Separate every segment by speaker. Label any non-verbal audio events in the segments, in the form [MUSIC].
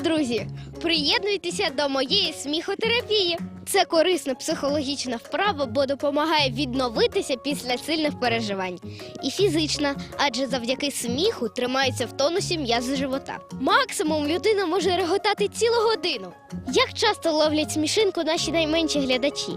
Speaker 1: друзі! Приєднуйтеся до моєї сміхотерапії. Це корисна психологічна вправа, бо допомагає відновитися після сильних переживань. І фізична, адже завдяки сміху тримається в тонусі м'язи живота. Максимум людина може реготати цілу годину. Як часто ловлять смішинку наші найменші глядачі?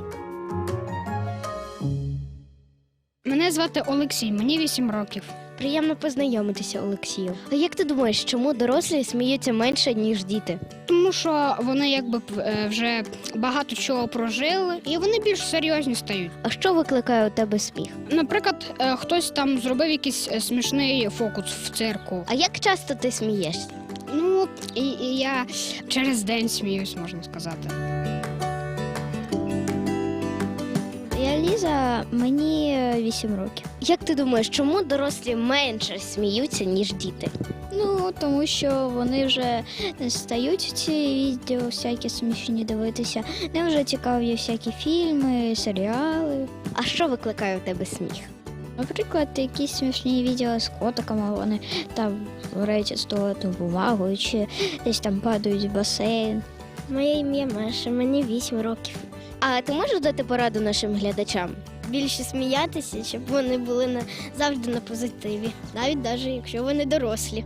Speaker 2: Мене звати Олексій, мені 8 років.
Speaker 1: Приємно познайомитися, Олексію. А як ти думаєш, чому дорослі сміються менше, ніж діти?
Speaker 2: Тому що вони якби е, вже багато чого прожили, і вони більш серйозні стають.
Speaker 1: А що викликає у тебе сміх?
Speaker 2: Наприклад, е, хтось там зробив якийсь е, смішний фокус в цирку.
Speaker 1: А як часто ти смієшся?
Speaker 2: Ну і, і я через день сміюсь, можна сказати.
Speaker 3: Ліза, мені 8 років.
Speaker 1: Як ти думаєш, чому дорослі менше сміються, ніж діти?
Speaker 3: Ну, тому що вони вже стають ці відео всякі смішні дивитися. Ним вже цікаві всякі фільми, серіали.
Speaker 1: А що викликає у тебе сміх?
Speaker 3: Наприклад, якісь смішні відео з котиками, вони там грають з туалетну бумагу, чи десь там падають в басейн.
Speaker 1: Моє ім'я Маша, мені 8 років. А ти можеш дати пораду нашим глядачам? Більше сміятися, щоб вони були на завжди на позитиві, навіть навіть якщо вони дорослі.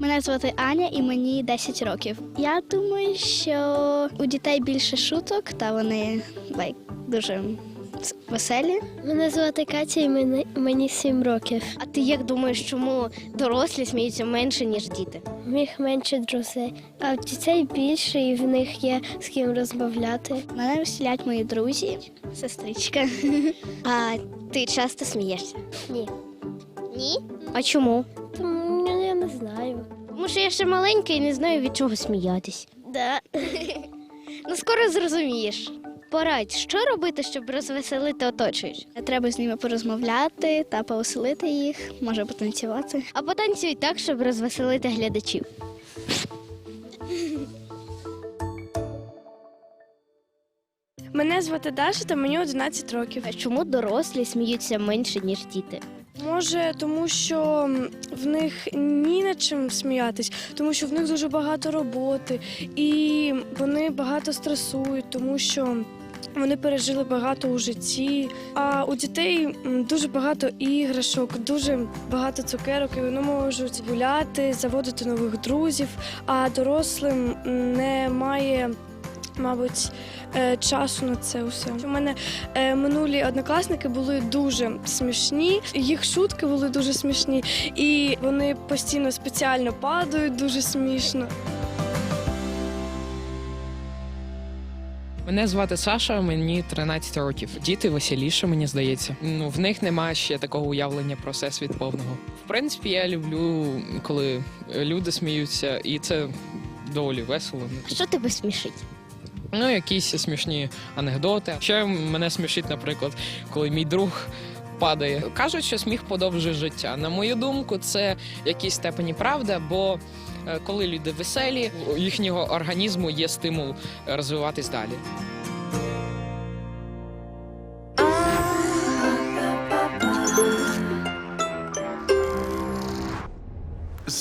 Speaker 3: Мене звати Аня і мені 10 років. Я думаю, що у дітей більше шуток, та вони like, дуже веселі.
Speaker 1: Мене звати Катя, і мені, мені 7 років. А ти як думаєш, чому дорослі сміються менше, ніж діти? В них менше друзей, а в дітей більше, і в них є з ким розмовляти.
Speaker 3: Мене веселять мої друзі.
Speaker 1: Сестричка. [LAUGHS] А ти часто смієшся? Ні. Ні? А чому? Тому ну, я не знаю. Тому що я ще маленька і не знаю від чого сміятись. Да. ну скоро зрозумієш. Порадь, що робити, щоб розвеселити оточуючих?
Speaker 3: Треба з ними порозмовляти та повеселити їх, може потанцювати.
Speaker 1: А потанцюй так, щоб розвеселити глядачів.
Speaker 4: Мене звати Даша та мені 11 років.
Speaker 1: А чому дорослі сміються менше, ніж діти?
Speaker 4: Може, тому що в них ні над чим сміятись, тому що в них дуже багато роботи, і вони багато стресують, тому що вони пережили багато у житті. А у дітей дуже багато іграшок, дуже багато цукерок, і вони можуть гуляти, заводити нових друзів. А дорослим немає. Мабуть, е, часу на це усе. У мене е, минулі однокласники були дуже смішні, їх шутки були дуже смішні, і вони постійно спеціально падають дуже смішно.
Speaker 5: Мене звати Саша, мені 13 років. Діти веселіше, мені здається. Ну в них немає ще такого уявлення про всесвіт повного. В принципі, я люблю, коли люди сміються, і це доволі весело.
Speaker 1: Що тебе смішить?
Speaker 5: Ну, якісь смішні анекдоти. Ще мене смішить, наприклад, коли мій друг. Падає. Кажуть, що сміх подовжує життя. На мою думку, це в якійсь степені правда, бо коли люди веселі, у їхнього організму є стимул е, розвиватись далі.